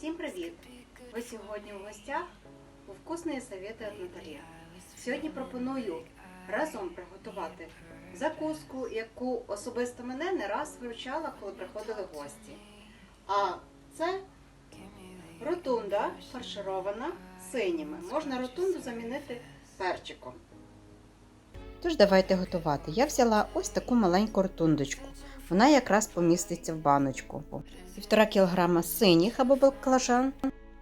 Всім привіт! Ви сьогодні в гостях у вкусні совети від Наталі. Сьогодні пропоную разом приготувати закуску, яку особисто мене не раз вивчала, коли приходили гості. А це ротунда фарширована синіми. Можна ротунду замінити перчиком. Тож давайте готувати. Я взяла ось таку маленьку ротундочку. Вона якраз поміститься в баночку. Півтора кілограма синіх або баклажан,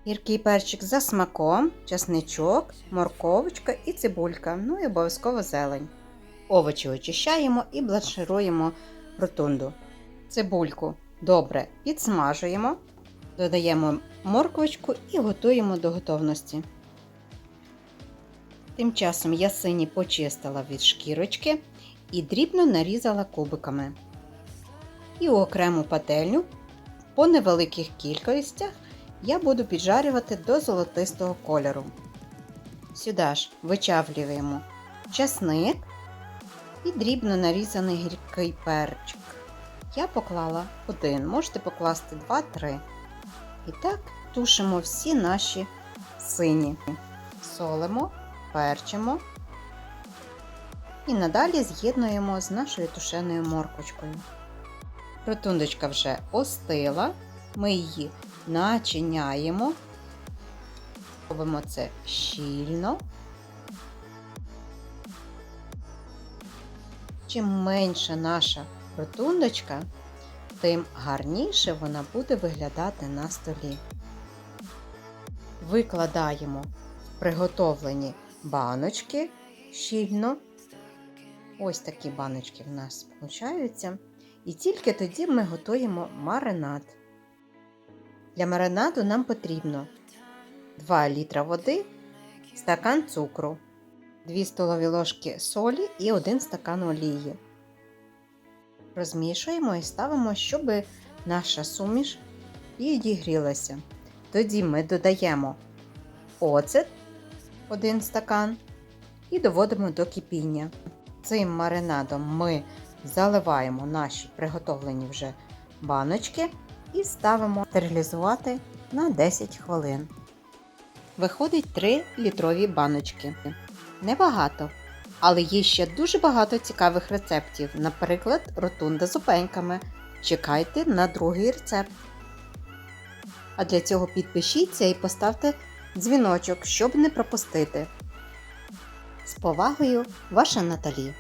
гіркий перчик за смаком, часничок, морковочка і цибулька, ну і обов'язково зелень. Овочі очищаємо і бланшируємо ротунду. Цибульку добре підсмажуємо, додаємо морквочку і готуємо до готовності. Тим часом я сині почистила від шкірочки і дрібно нарізала кубиками. І у окрему пательню по невеликих кількостях я буду піджарювати до золотистого кольору. Сюди ж вичавлюємо часник і дрібно нарізаний гіркий перчик. Я поклала один, можете покласти 2-3. І так тушимо всі наші сині. Солимо, перчимо і надалі з'єднуємо з нашою тушеною морквочкою. Ротундочка вже остила, ми її начиняємо, робимо це щільно. Чим менша наша ротундочка, тим гарніше вона буде виглядати на столі. Викладаємо приготовлені баночки щільно. Ось такі баночки в нас получаються. І тільки тоді ми готуємо маринад. Для маринаду нам потрібно 2 літра води, стакан цукру, 2 столові ложки солі і 1 стакан олії. Розмішуємо і ставимо, щоб наша суміш підігрілася. Тоді ми додаємо оцет 1 стакан і доводимо до кипіння. Цим маринадом ми заливаємо наші приготовлені вже баночки і ставимо стерилізувати на 10 хвилин. Виходить 3 літрові баночки. Небагато, але є ще дуже багато цікавих рецептів, наприклад, ротунда з опеньками. Чекайте на другий рецепт. А для цього підпишіться і поставте дзвіночок, щоб не пропустити. З повагою, ваша Наталі.